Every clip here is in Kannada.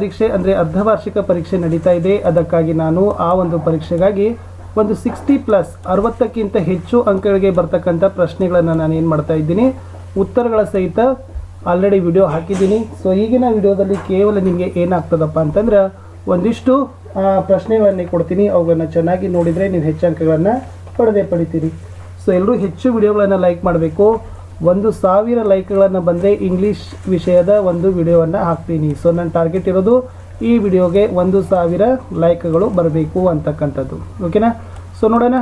ಪರೀಕ್ಷೆ ಅಂದರೆ ಅರ್ಧವಾರ್ಷಿಕ ಪರೀಕ್ಷೆ ನಡೀತಾ ಇದೆ. ಅದಕ್ಕಾಗಿ ನಾನು ಆ ಒಂದು ಪರೀಕ್ಷೆಗಾಗಿ ಒಂದು ಸಿಕ್ಸ್ಟಿ ಪ್ಲಸ್ ಅರವತ್ತಕ್ಕಿಂತ ಹೆಚ್ಚು ಅಂಕಗಳಿಗೆ ಬರ್ತಕ್ಕಂಥ ಪ್ರಶ್ನೆಗಳನ್ನು ನಾನು ಏನು ಮಾಡ್ತಾ ಇದ್ದೀನಿ, ಉತ್ತರಗಳ ಸಹಿತ ಆಲ್ರೆಡಿ ವಿಡಿಯೋ ಹಾಕಿದ್ದೀನಿ. ಸೊ ಈಗಿನ ವಿಡಿಯೋದಲ್ಲಿ ಕೇವಲ ನಿಮಗೆ ಏನಾಗ್ತದಪ್ಪ ಅಂತಂದ್ರೆ ಒಂದಿಷ್ಟು ಪ್ರಶ್ನೆಗಳನ್ನೇ ಕೊಡ್ತೀನಿ. ಅವುಗಳನ್ನು ಚೆನ್ನಾಗಿ ನೋಡಿದರೆ ನೀವು ಹೆಚ್ಚು ಅಂಕಗಳನ್ನು ಪಡೆದೇ ಪಡಿತೀರಿ. ಸೊ ಎಲ್ಲರೂ ಹೆಚ್ಚು ವಿಡಿಯೋಗಳನ್ನು ಲೈಕ್ ಮಾಡಬೇಕು. ಒಂದು ಸಾವಿರ ಲೈಕ್ಗಳನ್ನು ಬಂದರೆ ಇಂಗ್ಲೀಷ್ ವಿಷಯದ ಒಂದು ವಿಡಿಯೋವನ್ನು ಹಾಕ್ತೀನಿ. ಸೊ ನನ್ನ ಟಾರ್ಗೆಟ್ ಇರೋದು ಈ ವಿಡಿಯೋಗೆ ಒಂದು ಸಾವಿರ ಲೈಕ್ಗಳು ಬರಬೇಕು ಅಂತಕ್ಕಂಥದ್ದು. ಓಕೆನಾ ಸೊ ನೋಡೋಣ.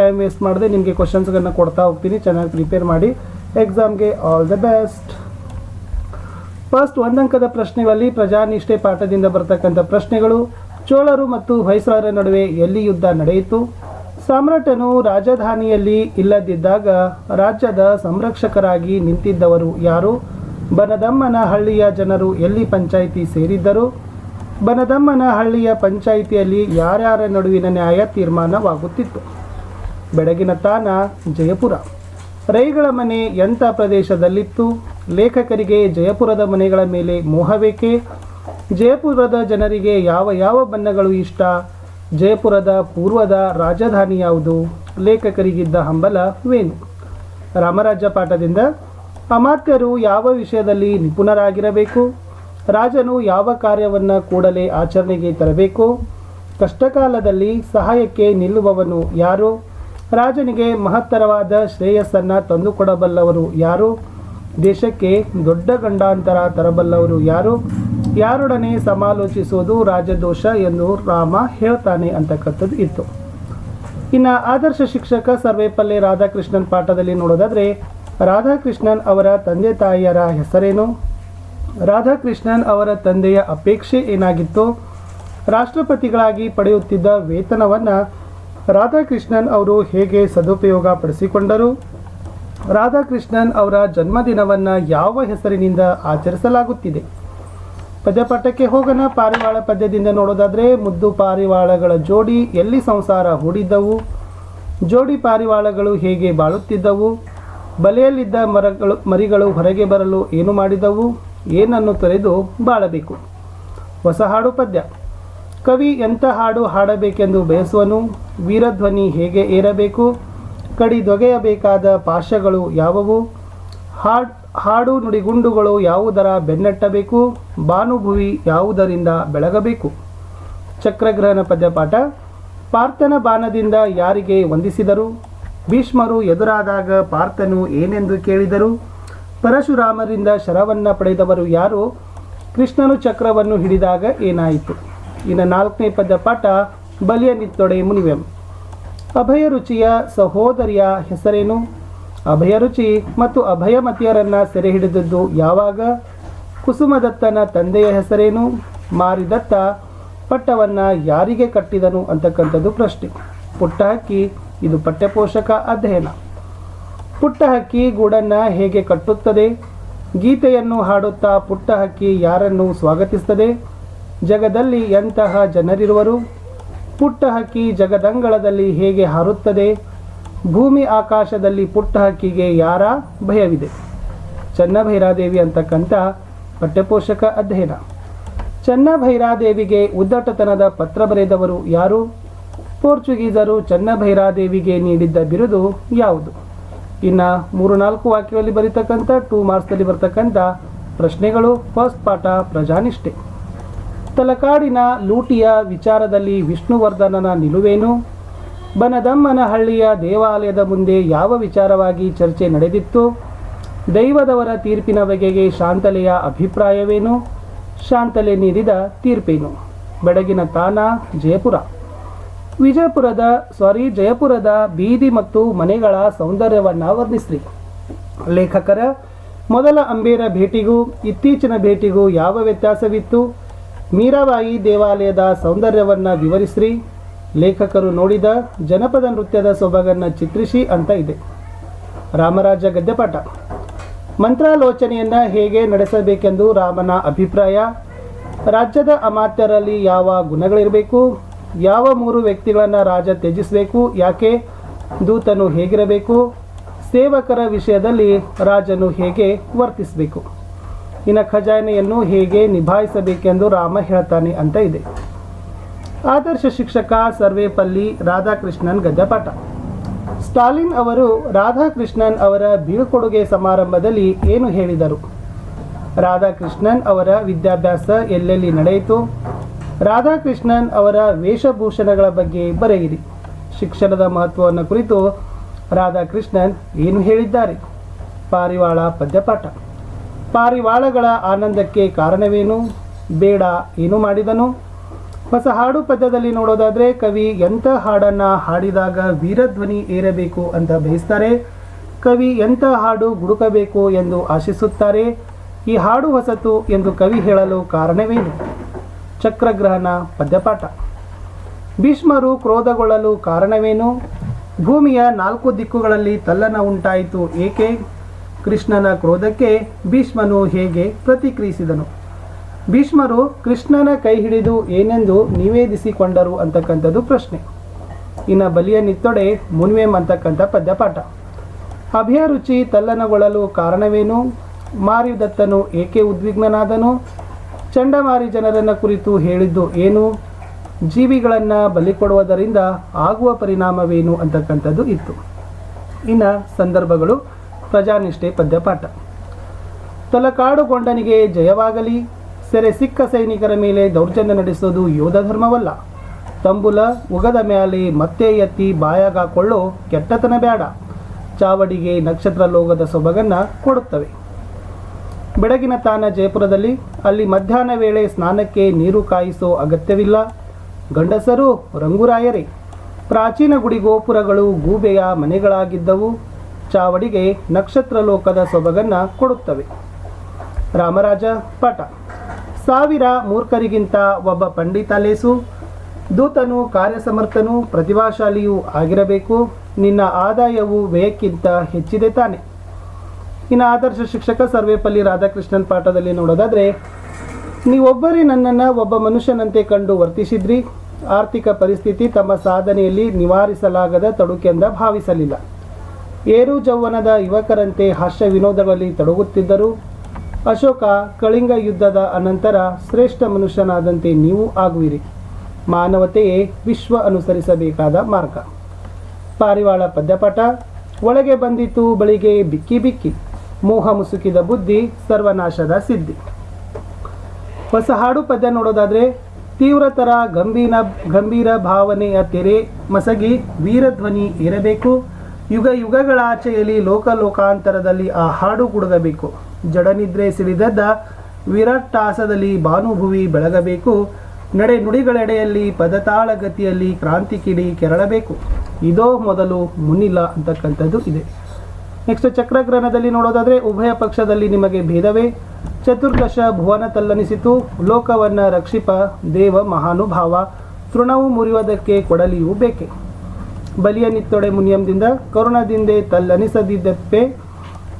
ಟೈಮ್ ವೇಸ್ಟ್ ಮಾಡದೆ ನಿಮಗೆ ಕ್ವಶನ್ಸ್ಗಳನ್ನ ಕೊಡ್ತಾ ಹೋಗ್ತೀನಿ. ಚೆನ್ನಾಗಿ ಪ್ರಿಪೇರ್ ಮಾಡಿ. ಎಕ್ಸಾಮ್ಗೆ ಆಲ್ ದ ಬೆಸ್ಟ್ ಫಸ್ಟ್ ಒಂದಂಕದ ಪ್ರಶ್ನೆಗಳಲ್ಲಿ ಪ್ರಜಾನಿಷ್ಠೆ ಪಾಠದಿಂದ ಬರ್ತಕ್ಕಂಥ ಪ್ರಶ್ನೆಗಳು. ಚೋಳರು ಮತ್ತು ಹೊಯ್ಸಳರ ನಡುವೆ ಎಲ್ಲಿ ಯುದ್ಧ ನಡೆಯಿತು? ಸಾಮ್ರಾಟನು ರಾಜಧಾನಿಯಲ್ಲಿ ಇಲ್ಲದಿದ್ದಾಗ ರಾಜ್ಯದ ಸಂರಕ್ಷಕರಾಗಿ ನಿಂತಿದ್ದವರು ಯಾರು? ಬನದಮ್ಮನ ಹಳ್ಳಿಯ ಜನರು ಎಲ್ಲಿ ಪಂಚಾಯಿತಿ ಸೇರಿದ್ದರು? ಬನದಮ್ಮನ ಹಳ್ಳಿಯ ಪಂಚಾಯಿತಿಯಲ್ಲಿ ಯಾರ್ಯಾರ ನಡುವಿನ ನ್ಯಾಯ ತೀರ್ಮಾನವಾಗುತ್ತಿತ್ತು? ಬೆಳಗಿನ ತಾನ ಜಯಪುರ. ರೈಗಳ ಮನೆ ಎಂಥ ಪ್ರದೇಶದಲ್ಲಿತ್ತು? ಲೇಖಕರಿಗೆ ಜಯಪುರದ ಮನೆಗಳ ಮೇಲೆ ಮೋಹಬೇಕೆ ಜಯಪುರದ ಜನರಿಗೆ ಯಾವ ಯಾವ ಬಣ್ಣಗಳು ಇಷ್ಟ? ಜಯಪುರದ ಪೂರ್ವದ ರಾಜಧಾನಿ ಯಾವುದು? ಲೇಖಕರಿಗಿದ್ದ ಹಂಬಲವೇನು ರಾಮರಾಜ್ಯ ಪಾಠದಿಂದ, ಅಮಾತ್ಯರು ಯಾವ ವಿಷಯದಲ್ಲಿ ನಿಪುಣರಾಗಿರಬೇಕು? ರಾಜನು ಯಾವ ಕಾರ್ಯವನ್ನು ಕೂಡಲೇ ಆಚರಣೆಗೆ ತರಬೇಕು? ಕಷ್ಟಕಾಲದಲ್ಲಿ ಸಹಾಯಕ್ಕೆ ನಿಲ್ಲುವವನು ಯಾರು? ರಾಜನಿಗೆ ಮಹತ್ತರವಾದ ಶ್ರೇಯಸ್ಸನ್ನು ತಂದುಕೊಡಬಲ್ಲವರು ಯಾರು? ದೇಶಕ್ಕೆ ದೊಡ್ಡ ಗಂಡಾಂತರ ತರಬಲ್ಲವರು ಯಾರು? ಯಾರೊಡನೆ ಸಮಾಲೋಚಿಸುವುದು ರಾಜದೋಷ ಎಂದು ರಾಮ ಹೇಳ್ತಾನೆ ಅಂತಕ್ಕಂಥದ್ದು ಇತ್ತು. ಇನ್ನು ಆದರ್ಶ ಶಿಕ್ಷಕ ಸರ್ವೇಪಲ್ಲೆ ರಾಧಾಕೃಷ್ಣನ್ ಪಾಠದಲ್ಲಿ ನೋಡೋದಾದರೆ, ರಾಧಾಕೃಷ್ಣನ್ ಅವರ ತಂದೆ ತಾಯಿಯರ ಹೆಸರೇನು? ರಾಧಾಕೃಷ್ಣನ್ ಅವರ ತಂದೆಯ ಅಪೇಕ್ಷೆ ಏನಾಗಿತ್ತು? ರಾಷ್ಟ್ರಪತಿಗಳಾಗಿ ಪಡೆಯುತ್ತಿದ್ದ ವೇತನವನ್ನು ರಾಧಾಕೃಷ್ಣನ್ ಅವರು ಹೇಗೆ ಸದುಪಯೋಗ ಪಡಿಸಿಕೊಂಡರು? ರಾಧಾಕೃಷ್ಣನ್ ಅವರ ಜನ್ಮದಿನವನ್ನು ಯಾವ ಹೆಸರಿನಿಂದ ಆಚರಿಸಲಾಗುತ್ತಿದೆ? ಪದ್ಯಪಾಠಕ್ಕೆ ಹೋಗೋಣ. ಪಾರಿವಾಳ ಪದ್ಯದಿಂದ ನೋಡೋದಾದರೆ ಮುದ್ದು ಪಾರಿವಾಳಗಳ ಜೋಡಿ ಎಲ್ಲಿ ಸಂಸಾರ ಹೂಡಿದ್ದವು? ಜೋಡಿ ಪಾರಿವಾಳಗಳು ಹೇಗೆ ಬಾಳುತ್ತಿದ್ದವು? ಬಲೆಯಲ್ಲಿದ್ದ ಮರಗಳು, ಮರಿಗಳು ಹೊರಗೆ ಬರಲು ಏನು ಮಾಡಿದವು? ಏನನ್ನು ತೊರೆದು ಬಾಳಬೇಕು? ಹೊಸ ಹಾಡು ಪದ್ಯ. ಕವಿ ಎಂಥ ಹಾಡು ಹಾಡಬೇಕೆಂದು ಬಯಸುವನು? ವೀರಧ್ವನಿ ಹೇಗೆ ಏರಬೇಕು? ಕಡಿದೊಗೆಯಬೇಕಾದ ಪಾರ್ಶ್ವಗಳು ಯಾವುವು? ಹಾಡ್ ಹಾಡು ನುಡಿಗುಂಡುಗಳು ಯಾವುದರ ಬೆನ್ನಟ್ಟಬೇಕು? ಭಾನುಭುವಿ ಯಾವುದರಿಂದ ಬೆಳಗಬೇಕು? ಚಕ್ರಗ್ರಹಣ ಪದ್ಯಪಾಠ ಪಾರ್ಥನ ಬಾಣದಿಂದ ಯಾರಿಗೆ ವಂದಿಸಿದರು? ಭೀಷ್ಮರು ಎದುರಾದಾಗ ಪಾರ್ಥನು ಏನೆಂದು ಕೇಳಿದರು? ಪರಶುರಾಮರಿಂದ ಶರವನ್ನು ಪಡೆದವರು ಯಾರು? ಕೃಷ್ಣನು ಚಕ್ರವನ್ನು ಹಿಡಿದಾಗ ಏನಾಯಿತು? ಇನ್ನು ನಾಲ್ಕನೇ ಪದ್ಯಪಾಠ ಬಲಿಯ ನಿತ್ತೊಡೆ ಮುನಿವೆಂ. ಅಭಯ ರುಚಿಯ ಸಹೋದರಿಯ ಹೆಸರೇನು? ಅಭಯ ರುಚಿ ಮತ್ತು ಅಭಯಮತಿಯರನ್ನು ಸೆರೆ ಹಿಡಿದದ್ದು ಯಾವಾಗ? ಕುಸುಮದತ್ತನ ತಂದೆಯ ಹೆಸರೇನು? ಮಾರಿದತ್ತ ಪಟ್ಟವನ್ನು ಯಾರಿಗೆ ಕಟ್ಟಿದನು ಅಂತಕ್ಕಂಥದ್ದು ಪ್ರಶ್ನೆ. ಪುಟ್ಟ ಹಕ್ಕಿ, ಇದು ಪಠ್ಯಪೋಷಕ ಅಧ್ಯಯನ. ಪುಟ್ಟ ಹಕ್ಕಿ ಗೂಡನ್ನು ಹೇಗೆ ಕಟ್ಟುತ್ತದೆ? ಗೀತೆಯನ್ನು ಹಾಡುತ್ತಾ ಪುಟ್ಟ ಹಕ್ಕಿ ಯಾರನ್ನು ಸ್ವಾಗತಿಸುತ್ತದೆ? ಜಗದಲ್ಲಿ ಎಂತಹ ಜನರಿರುವರು? ಪುಟ್ಟ ಹಕ್ಕಿ ಜಗದಂಗಳದಲ್ಲಿ ಹೇಗೆ ಹಾರುತ್ತದೆ? ಭೂಮಿ ಆಕಾಶದಲ್ಲಿ ಪುಟ್ಟ ಹಕ್ಕಿಗೆ ಯಾರ ಭಯವಿದೆ? ಚನ್ನಭೈರಾದೇವಿ ಅಂತಕ್ಕಂಥ ಪಠ್ಯಪೋಷಕ ಅಧ್ಯಯನ. ಚನ್ನಭೈರಾದೇವಿಗೆ ಉದ್ದಟತನದ ಪತ್ರ ಬರೆದವರು ಯಾರು? ಪೋರ್ಚುಗೀಸರು ಚನ್ನಭೈರಾದೇವಿಗೆ ನೀಡಿದ್ದ ಬಿರುದು ಯಾವುದು? ಇನ್ನು ಮೂರು ನಾಲ್ಕು ವಾಕ್ಯಗಳಲ್ಲಿ ಬರೀತಕ್ಕಂಥ, ಟೂ ಮಾರ್ಕ್ಸ್ದಲ್ಲಿ ಬರ್ತಕ್ಕಂಥ ಪ್ರಶ್ನೆಗಳು, ಫಸ್ಟ್ ಪಾಠ ಪ್ರಜಾನಿಷ್ಠೆ. ತಲಕಾಡಿನ ಲೂಟಿಯ ವಿಚಾರದಲ್ಲಿ ವಿಷ್ಣುವರ್ಧನನ ನಿಲುವೇನು? ಬನದಮ್ಮನ ಹಳ್ಳಿಯ ದೇವಾಲಯದ ಮುಂದೆ ಯಾವ ವಿಚಾರವಾಗಿ ಚರ್ಚೆ ನಡೆದಿತ್ತು? ದೈವದವರ ತೀರ್ಪಿನ ಬಗೆಗೆ ಶಾಂತಲೆಯ ಅಭಿಪ್ರಾಯವೇನು? ಶಾಂತಲೆ ನೀಡಿದ ತೀರ್ಪೇನು? ಬೆಡಗಿನ ತಾನ ಜಯಪುರ. ವಿಜಯಪುರದ ಸಾರಿ ಜಯಪುರದ ಬೀದಿ ಮತ್ತು ಮನೆಗಳ ಸೌಂದರ್ಯವನ್ನು ವರ್ಣಿಸ್ರಿ ಲೇಖಕರ, ಮೊದಲ ಅಂಬೇರ ಭೇಟಿಗೂ ಇತ್ತೀಚಿನ ಭೇಟಿಗೂ ಯಾವ ವ್ಯತ್ಯಾಸವಿತ್ತು? ಮೀರಾಬಾಯಿ ದೇವಾಲಯದ ಸೌಂದರ್ಯವನ್ನು ವಿವರಿಸ್ರಿ. ಲೇಖಕರು ನೋಡಿದ ಜನಪದ ನೃತ್ಯದ ಸೊಬಗನ್ನು ಚಿತ್ರಿಸಿ ಅಂತ ಇದೆ. ರಾಮರಾಜ ಗದ್ಯಪಾಠ. ಮಂತ್ರಾಲೋಚನೆಯನ್ನು ಹೇಗೆ ನಡೆಸಬೇಕೆಂದು ರಾಮನ ಅಭಿಪ್ರಾಯ, ರಾಜ್ಯದ ಅಮಾತ್ಯರಲ್ಲಿ ಯಾವ ಗುಣಗಳಿರಬೇಕು, ಯಾವ ಮೂರು ವ್ಯಕ್ತಿಗಳನ್ನು ರಾಜ ತ್ಯಜಿಸಬೇಕು, ಯಾಕೆ, ದೂತನು ಹೇಗಿರಬೇಕು, ಸೇವಕರ ವಿಷಯದಲ್ಲಿ ರಾಜನು ಹೇಗೆ ವರ್ತಿಸಬೇಕು, ಇನ್ನು ಖಜಾನೆಯನ್ನು ಹೇಗೆ ನಿಭಾಯಿಸಬೇಕೆಂದು ರಾಮ ಹೇಳ್ತಾನೆ ಅಂತ ಇದೆ. ಆದರ್ಶ ಶಿಕ್ಷಕ ಸರ್ವೇಪಲ್ಲಿ ರಾಧಾಕೃಷ್ಣನ್ ಗದ್ಯಪಾಠ. ಸ್ಟಾಲಿನ್ ಅವರು ರಾಧಾಕೃಷ್ಣನ್ ಅವರ ಬೀಳ್ಕೊಡುಗೆ ಸಮಾರಂಭದಲ್ಲಿ ಏನು ಹೇಳಿದರು? ರಾಧಾಕೃಷ್ಣನ್ ಅವರ ವಿದ್ಯಾಭ್ಯಾಸ ಎಲ್ಲೆಲ್ಲಿ ನಡೆಯಿತು? ರಾಧಾಕೃಷ್ಣನ್ ಅವರ ವೇಷಭೂಷಣಗಳ ಬಗ್ಗೆ ಬರೆಯಿರಿ. ಶಿಕ್ಷಣದ ಮಹತ್ವವನ್ನು ಕುರಿತು ರಾಧಾಕೃಷ್ಣನ್ ಏನು ಹೇಳಿದ್ದಾರೆ? ಪಾರಿವಾಳ ಪದ್ಯಪಾಠ. ಪಾರಿವಾಳಗಳ ಆನಂದಕ್ಕೆ ಕಾರಣವೇನು? ಬೇಡ, ಏನು ಮಾಡಿದನು? ಹೊಸ ಹಾಡು ಪದ್ಯದಲ್ಲಿ ನೋಡೋದಾದ್ರೆ ಕವಿ ಎಂಥ ಹಾಡನ್ನ ಹಾಡಿದಾಗ ವೀರಧ್ವನಿ ಏರಬೇಕು ಅಂತ ಬಯಸ್ತಾರೆ. ಕವಿ ಎಂಥ ಹಾಡು ಗುಡುಕಬೇಕು ಎಂದು ಆಶಿಸುತ್ತಾರೆ. ಈ ಹಾಡು ಹೊಸತು ಎಂದು ಕವಿ ಹೇಳಲು ಕಾರಣವೇನು? ಚಕ್ರಗ್ರಹಣ ಪದ್ಯಪಾಠ. ಭೀಷ್ಮರು ಕ್ರೋಧಗೊಳ್ಳಲು ಕಾರಣವೇನು? ಭೂಮಿಯ ನಾಲ್ಕು ದಿಕ್ಕುಗಳಲ್ಲಿ ತಲ್ಲನ ಉಂಟಾಯಿತು ಏಕೆ? ಕೃಷ್ಣನ ಕ್ರೋಧಕ್ಕೆ ಭೀಷ್ಮನು ಹೇಗೆ ಪ್ರತಿಕ್ರಿಯಿಸಿದನು? ಭೀಷ್ಮರು ಕೃಷ್ಣನ ಕೈ ಹಿಡಿದು ಏನೆಂದು ನಿವೇದಿಸಿಕೊಂಡರು ಅಂತಕ್ಕಂಥದ್ದು ಪ್ರಶ್ನೆ. ಇನ್ನು ಬಲಿಯ ನಿತ್ತೊಡೆ ಮುನ್ವೇಮ್ ಅಂತಕ್ಕಂಥ ಪದ್ಯಪಾಠ. ಅಭಯರುಚಿ ತಲ್ಲನಗೊಳ್ಳಲು ಕಾರಣವೇನು? ಮಾರಿದತ್ತನು ಏಕೆ ಉದ್ವಿಗ್ನನಾದನು? ಚಂಡಮಾರಿ ಜನರನ್ನ ಕುರಿತು ಹೇಳಿದ್ದು ಏನು? ಜೀವಿಗಳನ್ನು ಬಲಿ ಕೊಡುವುದರಿಂದ ಆಗುವ ಪರಿಣಾಮವೇನು ಅಂತಕ್ಕಂಥದ್ದು ಇತ್ತು. ಇನ್ನು ಸಂದರ್ಭಗಳು ಪ್ರಜಾನಿಷ್ಠೆ ಪದ್ಯಪಾಠ. ತಲಕಾಡುಗೊಂಡನಿಗೆ ಜಯವಾಗಲಿ. ಸೆರೆ ಸಿಕ್ಕ ಸೈನಿಕರ ಮೇಲೆ ದೌರ್ಜನ್ಯ ನಡೆಸೋದು ಯೋಧ ಧರ್ಮವಲ್ಲ. ತಂಬುಲ ಉಗದ ಮ್ಯಾಲೆ ಮತ್ತೆ ಎತ್ತಿ ಬಾಯಾಗಾಕೊಳ್ಳೋ ಕೆಟ್ಟತನ ಬೇಡ ಚಾವಡಿಗೆ ನಕ್ಷತ್ರ ಲೋಗದ ಸೊಬಗನ್ನ ಕೊಡುತ್ತವೆ. ಬೆಳಗಿನ ತಾನ ಜಯಪುರದಲ್ಲಿ ಅಲ್ಲಿ ಮಧ್ಯಾಹ್ನ ವೇಳೆ ಸ್ನಾನಕ್ಕೆ ನೀರು ಕಾಯಿಸೋ ಅಗತ್ಯವಿಲ್ಲ. ಗಂಡಸರು ರಂಗುರಾಯರೇ. ಪ್ರಾಚೀನ ಗುಡಿ ಗೋಪುರಗಳು ಗೂಬೆಯ ಮನೆಗಳಾಗಿದ್ದವು. ಚಾವಡಿಗೆ ನಕ್ಷತ್ರ ಲೋಕದ ಸೊಬಗನ್ನ ಕೊಡುತ್ತವೆ. ರಾಮರಾಜ ಪಾಠ. ಸಾವಿರ ಮೂರ್ಖರಿಗಿಂತ ಒಬ್ಬ ಪಂಡಿತ ಲೇಸು. ದೂತನು, ಕಾರ್ಯಸಮರ್ಥನು, ಪ್ರತಿಭಾಶಾಲಿಯೂ ಆಗಿರಬೇಕು. ನಿನ್ನ ಆದಾಯವು ವ್ಯಯಕ್ಕಿಂತ ಹೆಚ್ಚಿದೆ ತಾನೆ. ಇನ್ನು ಆದರ್ಶ ಶಿಕ್ಷಕ ಸರ್ವೇಪಲ್ಲಿ ರಾಧಾಕೃಷ್ಣನ್ ಪಾಠದಲ್ಲಿ ನೋಡೋದಾದರೆ, ನೀವೊಬ್ಬರೇ ನನ್ನನ್ನು ಒಬ್ಬ ಮನುಷ್ಯನಂತೆ ಕಂಡು ವರ್ತಿಸಿದ್ರಿ. ಆರ್ಥಿಕ ಪರಿಸ್ಥಿತಿ ತಮ್ಮ ಸಾಧನೆಯಲ್ಲಿ ನಿವಾರಿಸಲಾಗದ ತಡುಕೆಂದ ಭಾವಿಸಲಿಲ್ಲ. ಏರು ಜೌವನದ ಯುವಕರಂತೆ ಹಾಸ್ಯ ವಿನೋದಗಳಲ್ಲಿ ತೊಡಗುತ್ತಿದ್ದರು. ಅಶೋಕ ಕಳಿಂಗ ಯುದ್ಧದ ಅನಂತರ ಶ್ರೇಷ್ಠ ಮನುಷ್ಯನಾದಂತೆ ನೀವು ಆಗುವಿರಿ. ಮಾನವತೆಯೇ ವಿಶ್ವ ಅನುಸರಿಸಬೇಕಾದ ಮಾರ್ಗ. ಪಾರಿವಾಳ ಪದ್ಯಪಾಠ, ಒಳಗೆ ಬಂದಿತು ಬಳಿಗೆ ಬಿಕ್ಕಿ ಬಿಕ್ಕಿ, ಮೋಹ ಮುಸುಕಿದ ಬುದ್ಧಿ, ಸರ್ವನಾಶದ ಸಿದ್ಧಿ. ಹೊಸ ಹಾಡು ಪದ್ಯ ನೋಡೋದಾದರೆ, ತೀವ್ರತರ ಗಂಭೀರ ಗಂಭೀರ ಭಾವನೆಯ ತೆರೆ ಮಸಗಿ ವೀರಧ್ವನಿ ಇರಬೇಕು ಯುಗ ಯುಗಗಳ ಆಚೆಯಲ್ಲಿ ಲೋಕ ಲೋಕಾಂತರದಲ್ಲಿ ಆ ಹಾಡು ಗುಡುಗಬೇಕು. ಜಡನಿದ್ರೆ ಸಿಡಿದದ್ದ ವಿರಟ್ಟಾಸದಲ್ಲಿ ಭಾನುಭುವಿ ಬೆಳಗಬೇಕು. ನಡೆ ನುಡಿಗಳೆಡೆಯಲ್ಲಿ ಪದತಾಳಗತಿಯಲ್ಲಿ ಕ್ರಾಂತಿ ಕಿಡಿ ಕೆರಳಬೇಕು. ಇದೋ ಮೊದಲು ಮುನ್ನಿಲ್ಲ ಅಂತಕ್ಕಂಥದ್ದು ಇದೆ. ನೆಕ್ಸ್ಟ್ ಚಕ್ರಗ್ರಹಣದಲ್ಲಿ ನೋಡೋದಾದ್ರೆ ಉಭಯ ಪಕ್ಷದಲ್ಲಿ ನಿಮಗೆ ಭೇದವೇ. ಚತುರ್ದಶ ಭುವನ ತಲ್ಲನಿಸಿತು. ಲೋಕವನ್ನ ರಕ್ಷಿಪ ದೇವ ಮಹಾನುಭಾವ. ತೃಣವು ಮುರಿಯುವುದಕ್ಕೆ ಕೊಡಲಿಯೂ ಬೇಕೆ. ಬಲಿಯ ನಿತ್ತೊಡೆ ಮುನಿಯಂದಿಂದ ಕರುಣದಿಂದೆ ತಲ್ಲನಿಸದಿದ್ದಪ್ಪೆ.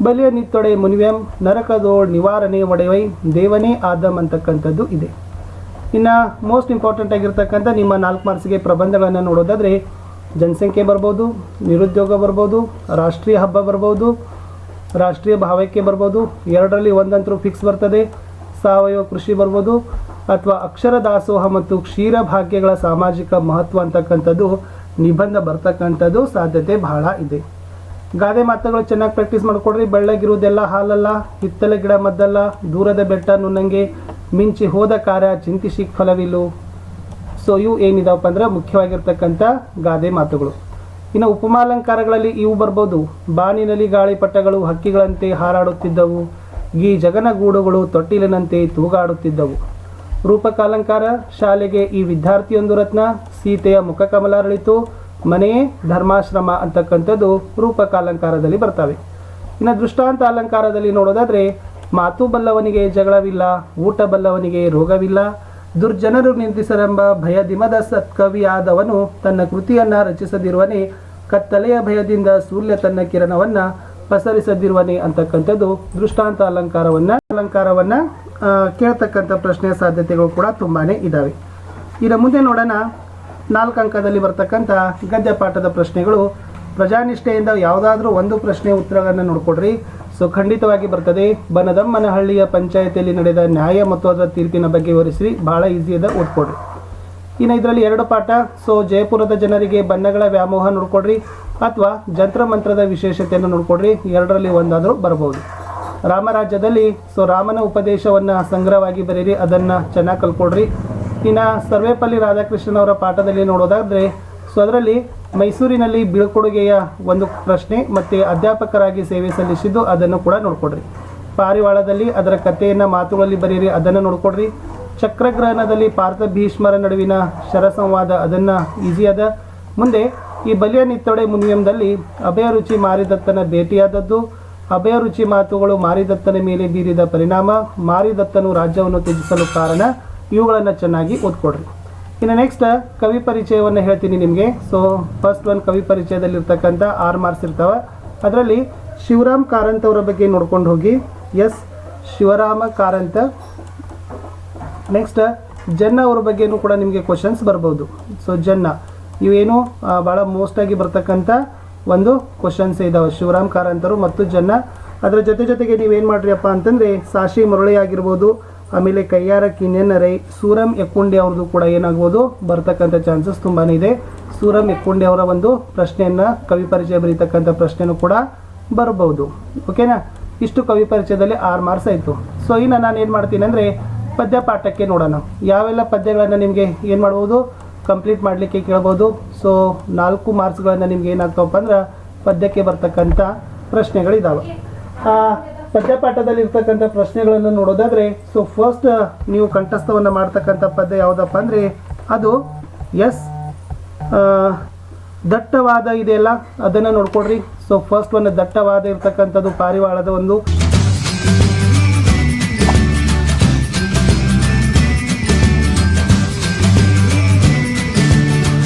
ಬಲಿಯ ನಿತ್ತೊಡೆ ಮುನಿವೆಂ ನರಕದೋಳ್ ನಿವಾರಣೆ ಒಡೆವೈ ದೇವನೇ ಆದಮ್ ಅಂತಕ್ಕಂಥದ್ದು ಇದೆ. ಇನ್ನು ಮೋಸ್ಟ್ ಇಂಪಾರ್ಟೆಂಟ್ ಆಗಿರ್ತಕ್ಕಂಥ ನಿಮ್ಮ ನಾಲ್ಕು ಮಾರ್ಸಿಗೆ ಪ್ರಬಂಧಗಳನ್ನು ನೋಡೋದಾದರೆ ಜನಸಂಖ್ಯೆ ಬರ್ಬೋದು, ನಿರುದ್ಯೋಗ ಬರ್ಬೋದು, ರಾಷ್ಟ್ರೀಯ ಹಬ್ಬ ಬರ್ಬೋದು, ರಾಷ್ಟ್ರೀಯ ಭಾವೈಕ್ಯ ಬರ್ಬೋದು, ಎರಡರಲ್ಲಿ ಒಂದಂತರೂ ಫಿಕ್ಸ್ ಬರ್ತದೆ, ಸಾವಯವ ಕೃಷಿ ಬರ್ಬೋದು, ಅಥವಾ ಅಕ್ಷರ ದಾಸೋಹ ಮತ್ತು ಕ್ಷೀರ ಭಾಗ್ಯಗಳ ಸಾಮಾಜಿಕ ಮಹತ್ವ ಅಂತಕ್ಕಂಥದ್ದು ನಿಬಂಧ ಬರ್ತಕ್ಕಂಥದ್ದು ಸಾಧ್ಯತೆ ಬಹಳ ಇದೆ. ಗಾದೆ ಮಾತುಗಳು ಚೆನ್ನಾಗಿ ಪ್ರಾಕ್ಟೀಸ್ ಮಾಡಿಕೊಡ್ರಿ. ಬೆಳ್ಳಗಿರುವುದೆಲ್ಲ ಹಾಲಲ್ಲ, ಹಿತ್ತಲ ಗಿಡ ಮದ್ದಲ್ಲ, ದೂರದ ಬೆಟ್ಟ ನುಣ್ಣಂಗೆ ಮಿಂಚಿ ಹೋದ ಕಾರ್ಯ ಚಿಂತಿಸಿ ಫಲವಿಲ್ಲು. ಸೊ ಇವು ಏನಿದಾವಪ್ಪ ಅಂದ್ರೆ ಮುಖ್ಯವಾಗಿರ್ತಕ್ಕಂಥ ಗಾದೆ ಮಾತುಗಳು. ಇನ್ನು ಉಪಮಾಲಂಕಾರಗಳಲ್ಲಿ ಇವು ಬರ್ಬೋದು. ಬಾನಿನಲ್ಲಿ ಗಾಳಿಪಟಗಳು ಹಕ್ಕಿಗಳಂತೆ ಹಾರಾಡುತ್ತಿದ್ದವು. ಈ ಜಗನಗೂಡುಗಳು ತೊಟ್ಟಿಲಿನಂತೆ ತೂಗಾಡುತ್ತಿದ್ದವು. ರೂಪಕಾಲಂಕಾರ ಶಾಲೆಗೆ ಈ ವಿದ್ಯಾರ್ಥಿಯೊಂದು ರತ್ನ, ಸೀತೆಯ ಮುಖಕಮಲ ಅರಳಿತು ಮನೆಯೇ ಧರ್ಮಾಶ್ರಮ ಅಂತಕ್ಕಂಥದ್ದು ರೂಪಕಾಲಂಕಾರದಲ್ಲಿ ಬರ್ತವೆ. ಇನ್ನು ದೃಷ್ಟಾಂತ ಅಲಂಕಾರದಲ್ಲಿ ನೋಡೋದಾದ್ರೆ, ಮಾತು ಬಲ್ಲವನಿಗೆ ಜಗಳವಿಲ್ಲ, ಊಟ ಬಲ್ಲವನಿಗೆ ರೋಗವಿಲ್ಲ, ದುರ್ಜನರು ನಿಂತಿಸರೆಂಬ ಭಯದಿಮದ ಸತ್ಕವಿಯಾದವನು ತನ್ನ ಕೃತಿಯನ್ನ ರಚಿಸದಿರುವನೇ, ಕತ್ತಲೆಯ ಭಯದಿಂದ ಸೂರ್ಯ ತನ್ನ ಕಿರಣವನ್ನ ಪಸರಿಸದಿರುವನೆ ಅಂತಕ್ಕಂಥದ್ದು ದೃಷ್ಟಾಂತ ಅಲಂಕಾರವನ್ನ ಅಲಂಕಾರವನ್ನ ಕೇಳ್ತಕ್ಕಂಥ ಪ್ರಶ್ನೆ ಸಾಧ್ಯತೆಗಳು ಕೂಡ ತುಂಬಾನೇ ಇದ್ದಾವೆ ಇನ್ನು ಮುಂದೆ ನೋಡೋಣ ನಾಲ್ಕು ಅಂಕದಲ್ಲಿ ಬರ್ತಕ್ಕಂಥ ಗದ್ಯ ಪಾಠದ ಪ್ರಶ್ನೆಗಳು. ಪ್ರಜಾನಿಷ್ಠೆಯಿಂದ ಯಾವುದಾದ್ರೂ ಒಂದು ಪ್ರಶ್ನೆ ಉತ್ತರಗಳನ್ನು ನೋಡ್ಕೊಡ್ರಿ. ಸೊ ಖಂಡಿತವಾಗಿ ಬರ್ತದೆ. ಬನದಮ್ಮನಹಳ್ಳಿಯ ಪಂಚಾಯತಿಯಲ್ಲಿ ನಡೆದ ನ್ಯಾಯ ಮತ್ತು ಅದರ ತೀರ್ಪಿನ ಬಗ್ಗೆ ವಿವರಿಸಿ ಈಸಿ ಅದ, ಓದ್ಕೊಡ್ರಿ. ಇನ್ನು ಇದರಲ್ಲಿ ಎರಡು ಪಾಠ. ಸೊ ಜಯಪುರದ ಜನರಿಗೆ ಬಣ್ಣಗಳ ವ್ಯಾಮೋಹ ನೋಡ್ಕೊಡ್ರಿ. ಅಥವಾ ಜಂತ್ರ ಮಂತ್ರದ ವಿಶೇಷತೆಯನ್ನು ನೋಡ್ಕೊಡ್ರಿ. ಎರಡರಲ್ಲಿ ಒಂದಾದರೂ ಬರಬಹುದು ರಾಮರಾಜ್ಯದಲ್ಲಿ ಸೊ ರಾಮನ ಉಪದೇಶವನ್ನು ಸಂಗ್ರಹವಾಗಿ ಬರೀರಿ. ಅದನ್ನು ಚೆನ್ನಾಗಿ ಕಲ್ಕೊಡ್ರಿ. ಇನ್ನು ಸರ್ವೇಪಲ್ಲಿ ರಾಧಾಕೃಷ್ಣನ್ ಅವರ ಪಾಠದಲ್ಲಿ ನೋಡೋದಾದರೆ, ಸೊ ಅದರಲ್ಲಿ ಮೈಸೂರಿನಲ್ಲಿ ಬೀಳ್ಕೊಡುಗೆಯ ಒಂದು ಪ್ರಶ್ನೆ ಮತ್ತು ಅಧ್ಯಾಪಕರಾಗಿ ಸೇವೆ ಸಲ್ಲಿಸಿದ್ದು ಅದನ್ನು ಕೂಡ ನೋಡ್ಕೊಡ್ರಿ. ಪಾರಿವಾಳದಲ್ಲಿ ಅದರ ಕಥೆಯನ್ನು ಮಾತುಗಳಲ್ಲಿ ಬರೀರಿ ಅದನ್ನು ನೋಡ್ಕೊಡ್ರಿ. ಚಕ್ರಗ್ರಹಣದಲ್ಲಿ ಪಾರ್ಥ ಭೀಷ್ಮರ ನಡುವಿನ ಶರಸಂವಾದ ಅದನ್ನು ಈಸಿ ಅದ. ಮುಂದೆ ಈ ಬಲಿಯ ನಿತ್ತೊಡೆ ಮುನಿಯಂದಲ್ಲಿ ಅಭಯ ರುಚಿ ಮಾರಿದತ್ತನ ಭೇಟಿಯಾದದ್ದು. ಅಭಯ ರುಚಿ ಮಾತುಗಳು ಮಾರಿದತ್ತನ ಮೇಲೆ ಬೀರಿದ ಪರಿಣಾಮ, ಮಾರಿದತ್ತನು ರಾಜ್ಯವನ್ನು ತ್ಯಜಿಸಲು ಕಾರಣ. ಇವುಗಳನ್ನು ಚೆನ್ನಾಗಿ ಓದ್ಕೊಡ್ರಿ ಇನ್ನು ನೆಕ್ಸ್ಟ್ ಕವಿ ಪರಿಚಯವನ್ನು ಹೇಳ್ತೀನಿ ನಿಮಗೆ. ಸೊ ಫಸ್ಟ್ ಒಂದು ಕವಿ ಪರಿಚಯದಲ್ಲಿರ್ತಕ್ಕಂಥ ಆರು ಮಾರ್ಕ್ಸ್ ಇರ್ತಾವೆ. ಅದರಲ್ಲಿ ಶಿವರಾಮ್ ಕಾರಂತ್ ಅವರ ಬಗ್ಗೆ ನೋಡ್ಕೊಂಡು ಹೋಗಿ. ಎಸ್ ಶಿವರಾಮ ಕಾರಂತ. ನೆಕ್ಸ್ಟ್ ಜನ್ನ ಅವ್ರ ಬಗ್ಗೆನೂ ಕೂಡ ನಿಮಗೆ ಕ್ವಶನ್ಸ್ ಬರ್ಬೋದು. ಸೊ ಜನ್ನ, ಇವೇನು ಭಾಳ ಮೋಸ್ಟಾಗಿ ಬರ್ತಕ್ಕಂಥ ಒಂದು ಕ್ವಶನ್ಸ್ ಇದಾವೆ. ಶಿವರಾಮ್ ಕಾರಂತರು ಮತ್ತು ಜನ್ನ. ಅದರ ಜೊತೆ ಜೊತೆಗೆ ನೀವೇನು ಮಾಡ್ರಿಯಪ್ಪ ಅಂತಂದರೆ, ಸಾಶಿ ಮುರಳಿ ಆಗಿರ್ಬೋದು ಆಮೇಲೆ ಕೈಯಾರ ಕಿನ್ನೆನ್ನರೈ ಸೂರಂ ಎಕ್ಕುಂಡಿ ಅವ್ರದ್ದು ಕೂಡ ಏನಾಗ್ಬೋದು, ಬರ್ತಕ್ಕಂಥ ಚಾನ್ಸಸ್ ತುಂಬಾ ಇದೆ. ಸೂರಂ ಎಕ್ಕುಂಡಿ ಅವರ ಒಂದು ಪ್ರಶ್ನೆಯನ್ನು ಕವಿ ಪರಿಚಯ ಬರೀತಕ್ಕಂಥ ಪ್ರಶ್ನೆನೂ ಕೂಡ ಬರಬಹುದು. ಓಕೆನಾ ಇಷ್ಟು ಕವಿ ಪರಿಚಯದಲ್ಲಿ ಆರು ಮಾರ್ಕ್ಸ್ ಆಯಿತು. ಸೊ ಇನ್ನು ನಾನು ಏನು ಮಾಡ್ತೀನಿ ಅಂದರೆ ಪದ್ಯ ಪಾಠಕ್ಕೆ ನೋಡೋಣ. ಯಾವೆಲ್ಲ ಪದ್ಯಗಳನ್ನು ನಿಮಗೆ ಏನು ಮಾಡ್ಬೋದು? ಕಂಪ್ಲೀಟ್ ಮಾಡಲಿಕ್ಕೆ ಕೇಳ್ಬೋದು. ಸೊ ನಾಲ್ಕು ಮಾರ್ಕ್ಸ್ಗಳನ್ನು ನಿಮ್ಗೆ ಏನಾಗ್ತಾವಪ್ಪ ಅಂದ್ರೆ ಪದ್ಯಕ್ಕೆ ಬರ್ತಕ್ಕಂಥ ಪ್ರಶ್ನೆಗಳಿದ್ದಾವೆ ಆ ಪದ್ಯ ಪಾಠದಲ್ಲಿ ಇರ್ತಕ್ಕಂಥ ಪ್ರಶ್ನೆಗಳನ್ನು ನೋಡೋದಾದ್ರೆ ಸೊ ಫಸ್ಟ್ ನೀವು ಕಂಠಸ್ಥವನ್ನು ಮಾಡ್ತಕ್ಕಂಥ ಪದ್ಯ ಯಾವುದಪ್ಪ ಅಂದರೆ, ಅದು ಎಸ್ ದಟ್ಟವಾದ ಇದೆಯಲ್ಲ, ಅದನ್ನು ನೋಡ್ಕೊಡ್ರಿ ಸೊ ಫಸ್ಟ್ ಒಂದು ದಟ್ಟವಾದ ಇರ್ತಕ್ಕಂಥದ್ದು ಪಾರಿವಾಳದ ಒಂದು